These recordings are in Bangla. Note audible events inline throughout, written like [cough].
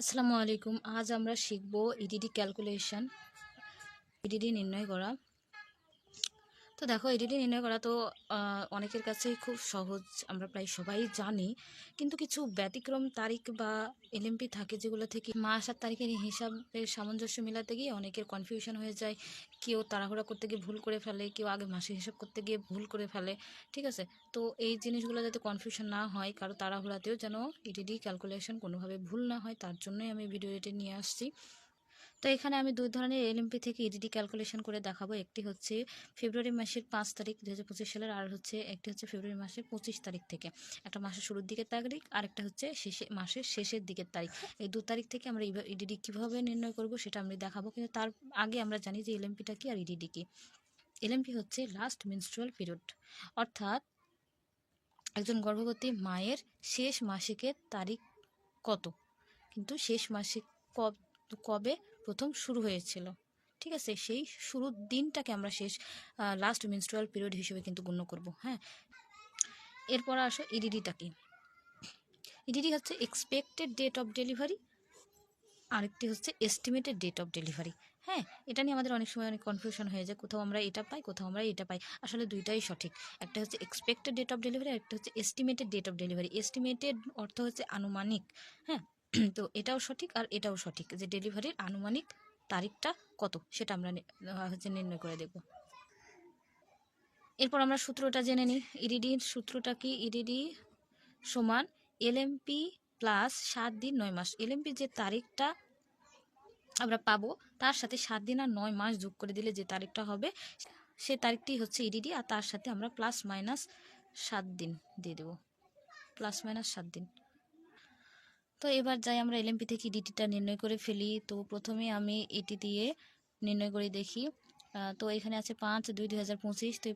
আসসালামু আলাইকুম। আজ আমরা শিখব ইডিডি ক্যালকুলেশন ইডিডি নির্ণয় করা। তো দেখো ইডিডি নির্ণয় করা তো অনেকের কাছেই খুব সহজ, আমরা প্রায় সবাই জানি। কিন্তু কিছু ব্যতিক্রম তারিখ বা এলএমপি থাকে যেগুলো থেকে মাস আর তারিখের হিসাবের সামঞ্জস্য মেলাতে গিয়ে অনেকের কনফিউশন হয়ে যায়। কেউ তাড়াহুড়া করতে গিয়ে ভুল করে ফেলে, কেউ আগে মাসের হিসাব করতে গিয়ে ভুল করে ফেলে, ঠিক আছে? তো এই জিনিসগুলো যাতে কনফিউশন না হয়, কারও তাড়াহুড়াতেও যেন ইডিডি ক্যালকুলেশন কোনোভাবে ভুল না হয়, তার জন্যই আমি ভিডিও এটি নিয়ে আসছি। তো এখানে আমি দুই ধরনের এলএমপি থেকে ইডিডি ক্যালকুলেশন করে দেখাবো। একটি হচ্ছে ফেব্রুয়ারি মাসের পাঁচ তারিখ দু হাজার পঁচিশ সালের, আর হচ্ছে একটি হচ্ছে ফেব্রুয়ারি মাসের পঁচিশ তারিখ থেকে। একটা মাসের শুরুর দিকের তারিখ আর একটা হচ্ছে শেষে, মাসের শেষের দিকের তারিখ। এই দু তারিখ থেকে আমরা ইডিডি কীভাবে নির্ণয় করব সেটা আমি দেখাবো, কিন্তু তার আগে আমরা জানি যে এলএমপিটা কি আর ইডিডি কি। এলএমপি হচ্ছে লাস্ট মিনস্ট্রুয়াল পিরিয়ড অর্থাৎ একজন গর্ভবতী মায়ের শেষ মাসিকের তারিখ কত? কিন্তু শেষ মাসিক কবে প্রথম শুরু হয়েছিল। ঠিক আছে? সেই শুরুর দিনটাকে আমরা শেষ লাস্ট মিনস্ট্রুয়াল পিরিয়ড হিসেবে কিন্তু গণ্য করব হ্যাঁ? এরপর আসো ইডিডিটা কি? ইডিডি হচ্ছে এক্সপেক্টেড ডেট অফ ডেলিভারি আরেকটি হচ্ছে এস্টিমেটেড ডেট অফ ডেলিভারি হ্যাঁ? এটা নিয়ে আমাদের অনেক সময় অনেক কনফিউশন হয়ে যায়, কোথাও আমরা এটা পাই, কোথাও আমরা এটা পাই। আসলে দুইটাই সঠিক। একটা হচ্ছে এক্সপেক্টেড ডেট অফ ডেলিভারি একটা হচ্ছে estimated date of delivery estimated অর্থ হচ্ছে আনুমানিক হ্যাঁ? [clears throat] তো এটাও সঠিক আর এটাও সঠিক যে ডেলিভারির আনুমানিক তারিখটা কত সেটা আমরা হচ্ছে নির্ণয় করে দেখব। এরপর আমরা সূত্রটা জেনে নিই। ইডিডির সূত্রটা কি? ইডিডি সমান এলএমপি প্লাস সাত দিন নয় মাস। এলএমপি যে তারিখটা আমরা পাবো, তার সাথে সাত দিন আর নয় মাস যোগ করে দিলে যে তারিখটা হবে, সে তারিখটি হচ্ছে ইডিডি আর তার সাথে আমরা প্লাস মাইনাস সাত দিন দিয়ে দেবো। প্লাস মাইনাস সাত দিন। তো এবার যাই আমরা এলএমপি থেকে ইডিটিটা নির্ণয় করে ফেলি। তো প্রথমে আমি এটি দিয়ে নির্ণয় করে দেখি। তো এখানে আছে পাঁচ, দুই দুই হাজার পঁচিশ। তো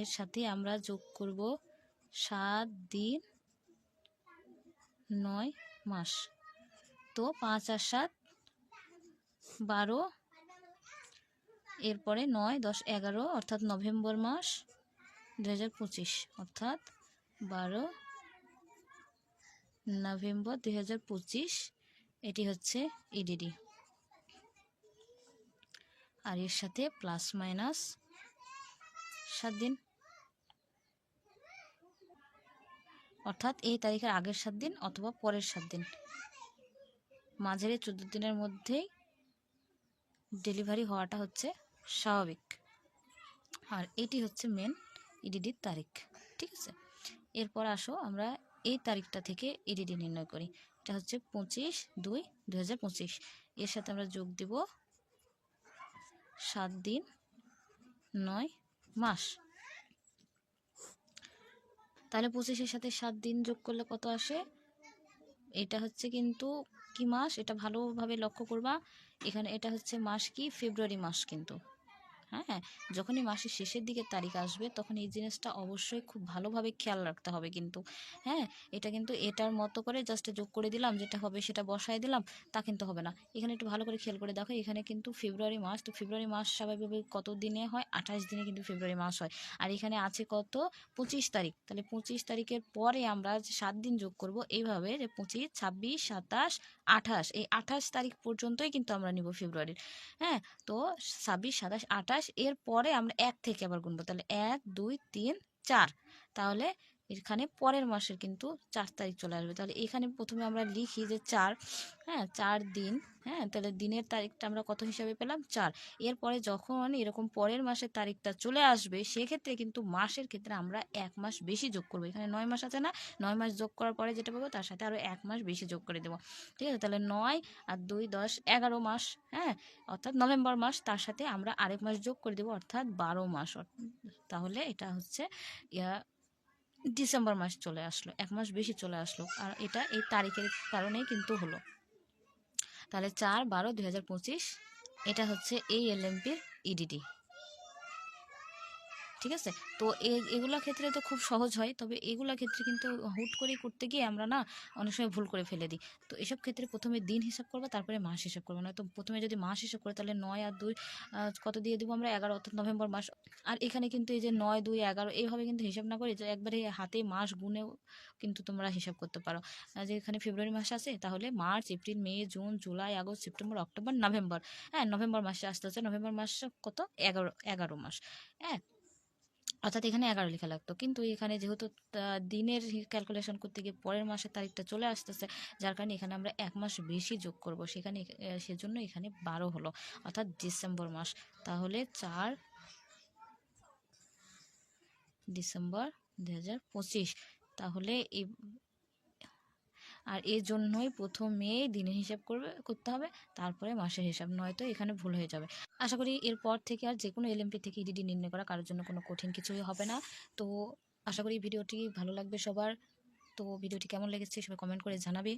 এর সাথে আমরা যোগ করব সাত দিন নয় মাস। তো পাঁচ আর সাত বারো, এরপরে নয়, দশ, এগারো, অর্থাৎ নভেম্বর মাস দু হাজার পঁচিশ। অর্থাৎ বারো নভেম্বর দুই হাজার পঁচিশ, এটি হচ্ছে ইডিডি আর এর সাথে প্লাস মাইনাস সাত দিন। অর্থাৎ এই তারিখের আগের সাত দিন অথবা পরের সাত দিন। মাঝের এই চোদ্দ দিনের মধ্যেই ডেলিভারি হওয়াটা হচ্ছে স্বাভাবিক। আর এটি হচ্ছে মেন ইডিডির তারিখ, ঠিক আছে? এরপর আসো আমরা এই তারিখটা থেকে ইডিডি নির্ণয় করি। এটা হচ্ছে পঁচিশ দুই দু এর সাথে আমরা যোগ দিব সাত দিন নয় মাস। তাহলে পঁচিশের সাথে সাত দিন যোগ করলে কত আসে? এটা হচ্ছে কিন্তু কি মাস? এটা ভালোভাবে লক্ষ্য করবা। এখানে এটা হচ্ছে মাস কি? ফেব্রুয়ারি মাস কিন্তু। হ্যাঁ? যখনই মাসের শেষের দিকে তারিখ আসবে, তখন এই জিনিসটা অবশ্যই খুব ভালোভাবে খেয়াল রাখতে হবে কিন্তু। হ্যাঁ? এটা কিন্তু এটার মতো করে জাস্ট যোগ করে দিলাম, যেটা হবে সেটা বসায় দিলাম, তা কিন্তু হবে না। এখানে একটু ভালো করে খেয়াল করে দেখো, এখানে কিন্তু ফেব্রুয়ারি মাস, তো ফেব্রুয়ারি মাস স্বাভাবিকভাবে কত দিনে হয়? আঠাশ দিনে কিন্তু ফেব্রুয়ারি মাস হয়। আর এখানে আছে কত? পঁচিশ তারিখ। তাহলে পঁচিশ তারিখের পরে আমরা সাত দিন যোগ করব, এইভাবে যে পঁচিশ, ছাব্বিশ, সাতাশ, আঠাশ, এই আঠাশ তারিখ পর্যন্তই কিন্তু আমরা নিব ফেব্রুয়ারির। হ্যাঁ? তো ছাব্বিশ, সাতাশ, আঠাশ এর পরে আমরা এক থেকে আবার গুনবো। তাহলে এক দুই তিন চার। তাহলে এখানে পরের মাসের কিন্তু চার তারিখ চলে আসবে। তাহলে এখানে প্রথমে আমরা লিখি যে চার হ্যাঁ চার দিন হ্যাঁ তাহলে দিনের তারিখটা আমরা কত হিসাবে পেলাম? চার। এরপরে যখন এরকম পরের মাসের তারিখটা চলে আসবে, সেক্ষেত্রে কিন্তু মাসের ক্ষেত্রে আমরা এক মাস বেশি যোগ করব। এখানে নয় মাস আছে না? নয় মাস যোগ করার পরে যেটা পাবো, তার সাথে আরও এক মাস বেশি যোগ করে দেবো। ঠিক আছে? তাহলে নয় আর দুই দশ, এগারো মাস হ্যাঁ অর্থাৎ নভেম্বর মাস, তার সাথে আমরা আরেক মাস যোগ করে দেবো, অর্থাৎ বারো মাস। তাহলে এটা হচ্ছে ইয়া ডিসেম্বর মাস চলে আসলো, এক মাস বেশি চলে আসলো। আর এটা এই তারিখের কারণেই কিন্তু হলো। তাহলে চার বারো দুই এটা হচ্ছে এই এলএমপির ইডিডি ঠিক আছে? তো এগুলা ক্ষেত্রে তো খুব সহজ হয়। তবে এগুলা ক্ষেত্রে কিন্তু হুট করে করতে গিয়ে আমরা না অনেক সময় ভুল করে ফেলে দিই। তো এসব ক্ষেত্রে প্রথমে দিন হিসাব করব, তারপরে মাস হিসাব করব। না তো প্রথমে যদি মাস হিসাব করে, তাহলে নয় আর দুই কত দিয়ে দিব আমরা? এগারো, অর্থাৎ নভেম্বর মাস। আর এখানে কিন্তু এই যে নয়, দুই, এগারো, এইভাবে কিন্তু হিসাব না করে যে একবারে হাতে মাস গুনেও কিন্তু তোমরা হিসাব করতে পারো। যে এখানে ফেব্রুয়ারি মাস আছে, তাহলে March, April, May, June, July, August, September, October, November. হ্যাঁ নভেম্বর মাসে আসতে হচ্ছে। নভেম্বর মাস কত? এগারো এগারো মাস। হ্যাঁ অর্থাৎ এখানে এগারো লেখা লাগতো। কিন্তু এখানে যেহেতু দিনের ক্যালকুলেশন করতে গিয়ে পরের মাসের তারিখটা চলে আসতেছে, যার কারণে এখানে আমরা এক মাস বেশি যোগ করব। সেখানে সেজন্য এখানে বারো হলো। অর্থাৎ ডিসেম্বর মাস। তাহলে চার ডিসেম্বর দু হাজার পঁচিশ। তাহলে আর এর জন্যই প্রথমে দিনের হিসাব করবে, করতে হবে, তারপরে মাসের হিসাব, নয়তো এখানে ভুল হয়ে যাবে। আশা করি এরপর থেকে আর যে কোনো এলএমপি থেকে ইডিডি নির্ণয় করা কারোর জন্য কোনো কঠিন কিছুই হবে না। তো আশা করি ভিডিওটি ভালো লাগবে সবার। তো ভিডিওটি কেমন লেগেছে সবাই কমেন্ট করে জানাবে।